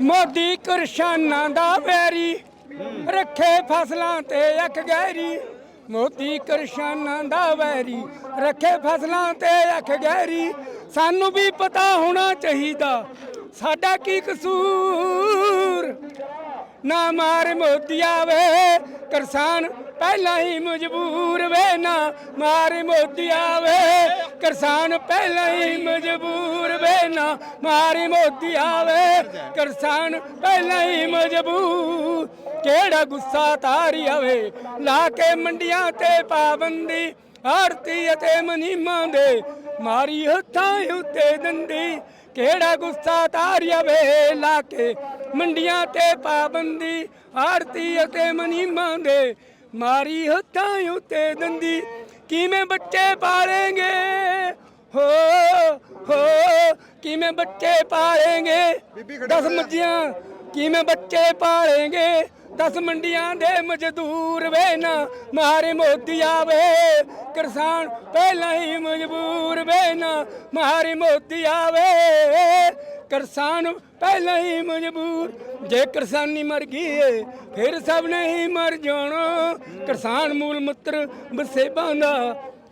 ਮੋਦੀ ਕਿਰਸ਼ਾਨਾਂ ਦਾ very, ਰੱਖੇ ਫਸਲਾਂ ਤੇ ਅੱਖ ਗਹਿਰੀ। ਮੋਦੀ ਕਿਰਸ਼ਾਨਾਂ ਦਾ ਵੈਰੀ, ਰੱਖੇ ਫਸਲਾਂ ਤੇ ਅੱਖ ਗਹਿਰੀ। ਸਾਨੂੰ ਵੀ ਪਤਾ ਹੋਣਾ ਚਾਹੀਦਾ, ਸਾਡਾ ਕੀ ਕਸੂਰ? ਨਾ ਮਾਰ ਮੋਤੀਆ ਵੇ ਕਿਸਾਨ ਪਹਿਲਾਂ ਹੀ ਮਜਬੂਰ ਵੇ, ਨਾ ਮਾਰ ਮੋਤੀਆ ਵੇ ਕਿਸਾਨ ਪਹਿਲਾਂ ਹੀ ਮਜਬੂਰ ਵੇ, ਨਾ ਮਾਰ ਮੋਤੀਆ ਵੇ ਕਿਸਾਨ ਪਹਿਲਾਂ ਹੀ ਮਜਬੂਰ। ਕਿਹੜਾ ਗੁੱਸਾ ਤਾਰੀ ਆਵੇ, ਲਾ ਕੇ ਮੰਡੀਆਂ ਤੇ ਪਾਬੰਦੀ, ਆਰਤੀ ਅਤੇ ਮਨੀਮਾਂ ਦੇ ਮਾਰੀ ਹੱਥਾਂ ਉੱਤੇ ਦੰਦੀ। ਕਿਹੜਾ ਗੁੱਸਾ ਤਾਰੀ ਆਵੇ, ਲਾ ਕੇ ਮੰਡੀਆਂ ਤੇ ਪਾਬੰਦੀ ਆਰਤੀ ਅਤੇ ਮਨੀ ਦੇ ਮਾਰੀ ਹੱਥਾਂ ਉਤੇ ਦੰਦੀ। ਕਿਵੇਂ ਬੱਚੇ ਪਾਲेंगे ਹੋ ਹੋ ਕਿਵੇਂ ਬੱਚੇ ਪਾਲेंगे 10 ਮੱਝੀਆਂ ਕਿਵੇਂ ਬੱਚੇ ਪਾਲेंगे ਦਸ ਮੰਡੀਆਂ ਦੇ ਮਜ਼ਦੂਰ ਵੇ ਨਾ ਮਾਰੇ ਮੋਦੀ ਆਵੇ। ਕਿਸਾਨ ਪਹਿਲਾਂ ਹੀ ਮਜਬੂਰ ਵੇ ਨਾ ਮਾਰੇ ਮੋਦੀ ਆਵੇ। ਕਿਸਾਨ ਪਹਿਲਾਂ ਹੀ ਮਜਬੂਰ ਜੇ ਕਿਸਾਨੀ ਮਰ ਗਈ ਏ, ਫਿਰ ਸਭ ਨੇ ਹੀ ਮਰ ਜਾਣਾ। ਕਿਸਾਨ ਮੂਲ ਮੁੱਤਰ ਬਸੇਬਾਂ ਦਾ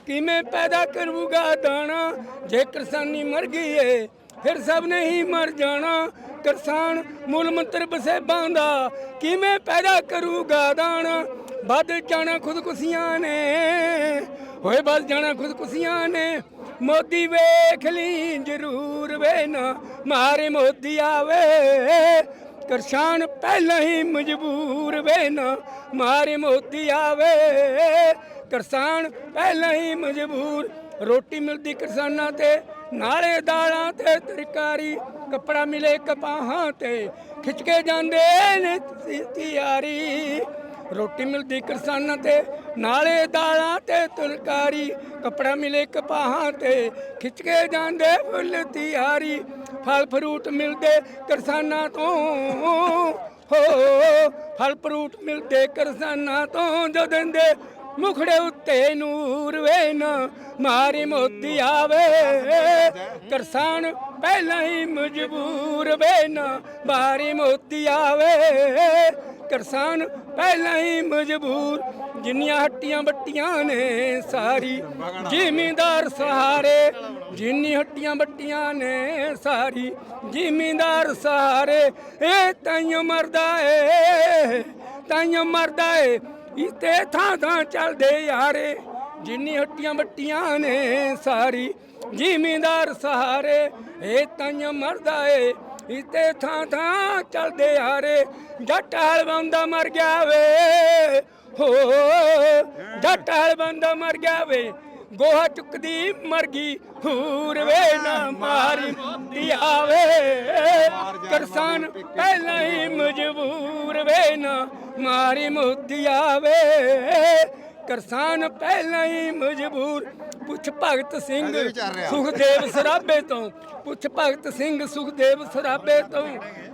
ਕਿਵੇਂ ਪੈਦਾ ਕਰੂਗਾ ਦਾਣਾ? ਜੇ ਕਿਸਾਨੀ ਮਰ ਗਈ ਏ, ਫਿਰ ਸਭ ਨੇ ਹੀ ਮਰ ਜਾਣਾ। ਕਿਸਾਨ ਮੂਲ ਮੰਤਰ ਬਸੇਬਾਂ ਦਾ ਕਿਵੇਂ ਪੈਦਾ ਕਰੂਗਾ ਦਾਣਾ? ਵੱਧ ਜਾਣਾ ਖੁਦਕੁਸ਼ੀਆਂ ਨੇ, ਹੋਏ ਵੱਧ ਜਾਣਾ ਖੁਦਕੁਸ਼ੀਆਂ ਨੇ। ਮੋਦੀ ਵੇਖ ਲਈ ਜ਼ਰੂਰ ਵੇ ਨਾ, ਮਾਰੇ ਮੋਦੀ ਆਵੇ। ਕਿਸਾਨ ਪਹਿਲਾਂ ਹੀ ਮਜਬੂਰ ਵੇ ਨਾ, ਮਾਰੇ ਮੋਦੀ ਪਹਿਲਾਂ ਹੀ ਮਜਬੂਰ, ਰੋਟੀ ਮਿਲਦੀ ਕਿਸਾਨਾਂ ਤੇ, ਨਾਲੇ ਦਾਲਾਂ ਤੇ ਤਰਕਾਰੀ ਕੱਪੜਾ ਮਿਲੇ ਕਪਾਹਾਂ ਤੇ, ਖਿੱਚ ਕੇ ਜਾਂਦੇ ਨੇ ਤੀ- ਤਿਆਰੀ ਰੋਟੀ ਮਿਲਦੀ ਕਿਸਾਨਾਂ ਤੇ ਨਾਲੇ ਦਾਲਾਂ ਤੇ ਤੁਲਕਾਰੀ ਕੱਪੜਾ ਮਿਲੇ ਕਪਾਹਾਂ ਤੇ ਖਿੱਚ ਕੇ ਜਾਂਦੇ ਫੁੱਲ ਤਿਆਰੀ, ਫਲ ਫਰੂਟ ਮਿਲਦੇ ਕਿਸਾਨਾਂ ਤੋਂ। ਹੋ, ਫਲ ਫਰੂਟ ਮਿਲਦੇ ਕਿਸਾਨਾਂ ਤੋਂ, ਜੋ ਦਿੰਦੇ ਮੁਖੜੇ ਉੱਤੇ ਨੂਰ ਵੇ ਨਾ ਮਾਰੀ ਮੋਤੀ ਆਵੇ। ਕਿਸਾਨ ਪਹਿਲਾਂ ਹੀ ਮਜਬੂਰ ਵੇ ਨਾ ਮਾਰੀ ਮੋਤੀ ਆਵੇ। ਕਿਸਾਨ ਪਹਿਲਾਂ ਹੀ ਮਜਬੂਰ, ਜਿੰਨੀਆਂ ਹੱਟੀਆਂ ਬੱਟੀਆਂ ਨੇ ਸਾਰੀ, ਜ਼ਿਮੀਂਦਾਰ ਸਹਾਰੇ, ਜਿੰਨੀ ਹੱਟੀਆਂ ਬੱਟੀਆਂ ਨੇ ਸਾਰੀ, ਜ਼ਿਮੀਂਦਾਰ ਸਹਾਰੇ ਇਹ ਤਾਈਓ ਮਰਦਾ ਏ ਤਾਈਓ ਮਰਦਾ ਏ ਇਤੇ ਥਾਂ ਥਾਂ ਚੱਲਦੇ ਯਾਰੇ, ਜਿੰਨੀ ਹੱਟੀਆਂ ਬੱਟੀਆਂ ਨੇ ਸਾਰੀ, ਜ਼ਿਮੀਂਦਾਰ ਸਹਾਰੇ ਇਹ ਤਾਈਓ ਮਰਦਾ ਏ ਇਤੇ ਥਾਂ ਥਾਂ ਚੱਲਦੇ ਯਾਰੇ ਜੱਟ ਹਾਲ ਬੰਦਾ ਮਰ ਗਿਆ ਵੇ। ਹੋ, ਜੱਟ ਹਾਲ ਬੰਦਾ ਮਰ ਗਿਆ ਵੇ। ਗੋਹਾ ਚੁੱਕਦੀ ਮਰ ਗਈ ਹੂਰ ਵੇ, ਨਾ ਮਾਰੀ ਦੀ ਆਵੇ। ਕਿਸਾਨ ਪਹਿਲਾਂ ਹੀ ਮਜਬੂਰ ਵੇ, ਨਾ ਮਾਰੀ ਮੋਦੀ ਆਵੇ। ਕਿਸਾਨ ਪਹਿਲਾਂ ਹੀ ਮਜਬੂਰ। ਪੁੱਛ ਭਗਤ ਸਿੰਘ। ਸੁਖਦੇਵ ਸਰਾਬੇ ਤੋਂ। ਪੁੱਛ ਭਗਤ ਸਿੰਘ ਸੁਖਦੇਵ ਸਰਾਬੇ ਤੋਂ।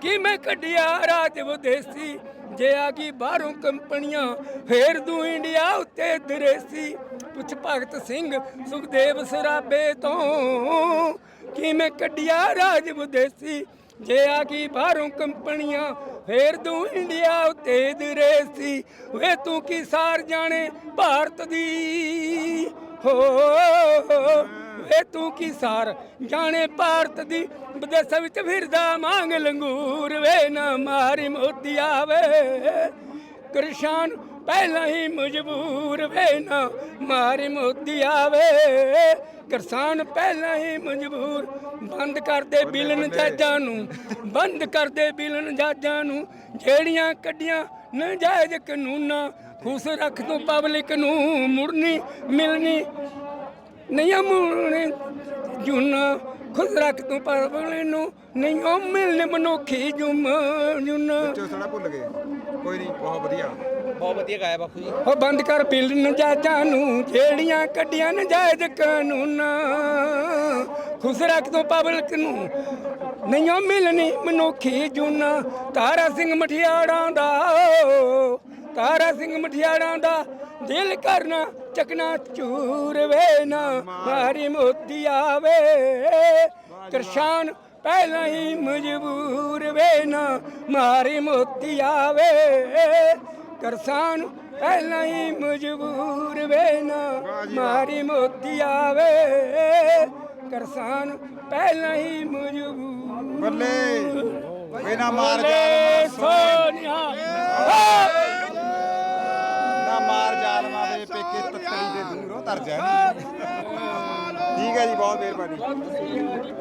ਕਿ ਮੈਂ ਕੱਢਿਆ ਰਾਜ ਵਿਦੇਸੀ? ਜੇ ਆ ਗਈ ਬਾਹਰੋਂ ਕੰਪਨੀਆਂ ਫੇਰ ਦੂ ਇੰਡੀਆ ਉੱਤੇ ਦਰੇਸੀ। ਪੁੱਛ ਭਗਤ ਸਿੰਘ ਸੁਖਦੇਵ ਸਰਾਬੇ ਤੋਂ। ਕਿ ਮੈਂ ਕੱਢਿਆ ਰਾਜ ਵਿਦੇਸੀ? ਜੇ ਆ ਗਈ ਬਾਹਰੋਂ ਕੰਪਨੀਆਂ ਫੇਰ ਦੂ ਇੰਡੀਆ ਉੱਤੇ ਦਰੇਸੀ ਵੇ ਤੂੰ ਕੀ ਸਾਰ ਜਾਣੇ ਭਾਰਤ ਦੀ? ਹੋ, ਵੇ ਤੂੰ ਕੀ ਸਾਰ ਜਾਣੇ ਭਾਰਤ ਦੀ? ਵਿਦੇਸ਼ਾਂ ਵਿੱਚ ਫਿਰਦਾ ਮੰਗ ਲੰਗੂਰ, ਵੇ ਨਾ ਮਾਰੀ ਮੋਤੀ ਆਵੇ। ਕਿਰਸ਼ਾਨ ਪਹਿਲਾਂ ਹੀ ਮਜਬੂਰ ਵੇ ਨਾ ਮਾਰੀ ਮੋਤੀ ਆਵੇ। ਕਿਸਾਨ ਪਹਿਲਾਂ ਹੀ ਮਜਬੂਰ ਬੰਦ ਕਰਦੇ ਬਿਲਨ ਜਾਜਾਂ ਨੂੰ ਬੰਦ ਕਰਦੇ ਬਿਲਨ ਜਾਜਾਂ ਨੂੰ। ਜਿਹੜੀਆਂ ਕੱਢੀਆਂ ਨਜਾਇਜ਼ ਕਾਨੂੰਨਾਂ ਖੁਸ਼ ਰੱਖ ਤੂੰ ਪਬਲਿਕ ਨੂੰ ਮੁੜਨੀ ਮਿਲਣੀ ਨਹੀਂ ਮੁੜਨੇ। ਜੁਨਾ ਖੁਦ ਰੱਖ ਤੂੰ ਪਬਲਿਕ ਨੂੰ ਨਹੀਂ ਉਹ ਮਿਲਨੇ ਮਨੁੱਖੀ ਜੁਮ ਜੁਨਾ। ਚੋ ਥੋੜਾ ਭੁੱਲ ਗਏ। ਕੋਈ ਨਹੀਂ ਬਹੁਤ ਵਧੀਆ। ਬਹੁਤ ਵਧੀਆ ਗਾਇਆ ਬਾਪੂ ਜੀ। ਉਹ ਬੰਦ ਕਰ ਬਿੱਲ ਨਜਾਇਜ਼ਾਂ ਨੂੰ, ਜਿਹੜੀਆਂ ਕੱਢੀਆਂ ਨਜਾਇਜ਼ ਕਾਨੂੰਨਾਂ। ਖੁਸ਼ ਰੱਖ ਤੂੰ ਪਬਲਿਕ ਨੂੰ ਨਹੀਂ ਉਹ ਮਿਲਣੀ ਮਨੁੱਖੀ ਜੁਨਾ। ਤਾਰਾ ਸਿੰਘ ਮਠਿਆੜਾਂ ਦਾ, ਤਾਰਾ ਸਿੰਘ ਮਠਿਆੜਾਂ ਦਾ ਦਿਲ ਕਰਨਾ ਚਕਨਾ ਚੂਰ ਵੇ ਨਾ। ਮਾਰੀ ਮੋਤੀ ਆਵੇ, ਕਿਰਸ਼ਾਨ ਪਹਿਲਾਂ ਹੀ ਮਜਬੂਰ ਵੇ ਨਾ। ਮਾਰੀ ਮੋਤੀ ਆਵੇ ਕਰਸਾਨ ਪਹਿਲਾਂ ਹੀ ਮਜਬੂਰ ਵੇ ਨਾ ਮਾਰੀ ਮੋਤੀ ਆਵੇ। ਕਰਸਾਨ ਪਹਿਲਾਂ ਹੀ ਮਜਬੂਰ। ਬੱਲੇ ਵੇ ਨਾ ਮਾਰ ਜਾਲਮਾ ਸੋਨਿਆ ਨਾ ਮਾਰ ਜਾਲਮਾ ਵੇ ਪੇਕੇ ਤੱਤਲੀ ਦੇ ਦੂਰੋਂ ਤਰ ਜਾ ਠੀਕ ਹੈ ਜੀ ਬਹੁਤ ਮਿਹਰਬਾਨੀ।